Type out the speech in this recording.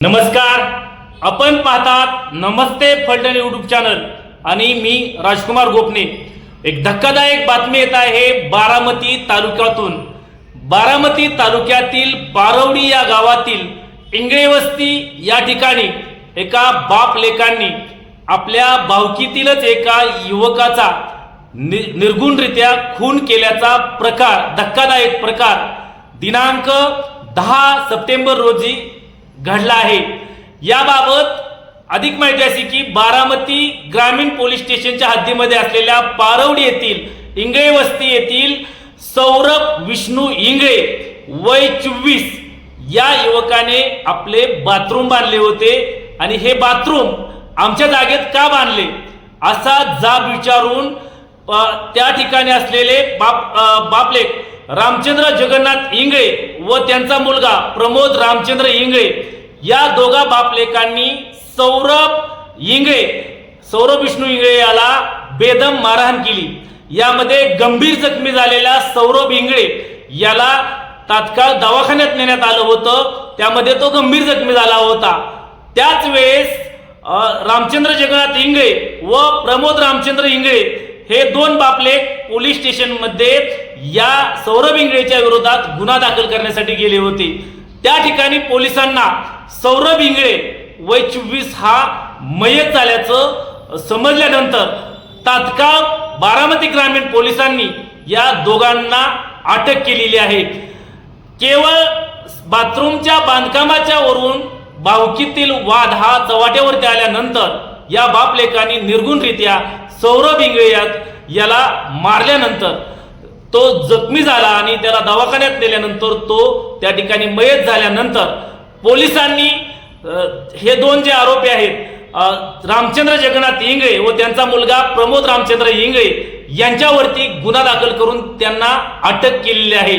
नमस्कार. आपण पाहतात नमस्ते फलटण युट्यूब चॅनल आणि मी राजकुमार गोपने. एक धक्कादायक बातमी येत आहे बारामती तालुक्यातून. बारामती तालुक्यातील बारवडी या गावातील इंगळे वस्ती या ठिकाणी एका बाप लेकांनी आपल्या भावकीतीलच एका युवकाचा नि निर्गुणरित्या खून केल्याचा प्रकार धक्कादायक प्रकार दिनांक दहा सप्टेंबर रोजी घडला आहे. याबाबत अधिक माहिती अशी की बारामती ग्रामीण पोलीस स्टेशनच्या हद्दीमध्ये असलेल्या पारवडी येथील इंगळे वस्ती येथील सौरभ विष्णू इंगळे वय चोवीस या युवकाने आपले बाथरूम बांधले होते आणि हे बाथरूम आमच्या जागेत का बांधले असा जाब विचारून त्या ठिकाणी असलेले बाप बापले रामचंद्र जगन्नाथ इंगळे व त्यांचा मुलगा प्रमोद रामचंद्र इंगळे या दोघा बापलेकांनी सौरभ इंगळे सौरभ विष्णू इंगळे याला बेदम मारहाण केली. यामध्ये गंभीर जखमी झालेला सौरभ इंगळे याला तात्काळ दवाखान्यात नेण्यात आलं होतं. त्यामध्ये तो गंभीर जखमी झाला होता. त्याच वेळेस रामचंद्र जगन्नाथ इंगळे व प्रमोद रामचंद्र इंगळे हे दोन बापले पोलीस स्टेशनमध्ये या सौरभ इंगळेच्या विरोधात गुन्हा दाखल करण्यासाठी गेले होते. त्या ठिकाणी पोलिसांना सौरभ इंगळे वय चोवीस हा मयत झाल्याचं समजल्यानंतर तात्काळ बारामती ग्रामीण पोलिसांनी या दोघांना अटक केलेली आहे. केवळ बाथरूमच्या बांधकामाच्या वरून भावकीतील वाद हा चव्हाट्यावरती आल्यानंतर या बापलेकांनी निर्गुणरित्या सौरभ इंगळे याला मारल्यानंतर तो जखमी झाला आणि त्याला दवाखान्यात नेल्यानंतर तो त्या ठिकाणी मयत झाल्यानंतर पोलिसांनी हे दोन जे आरोपी आहेत रामचंद्र जगन्नाथ इंगळे व त्यांचा मुलगा प्रमोद रामचंद्र इंगळे यांच्यावरती गुन्हा दाखल करून त्यांना अटक केलेली आहे.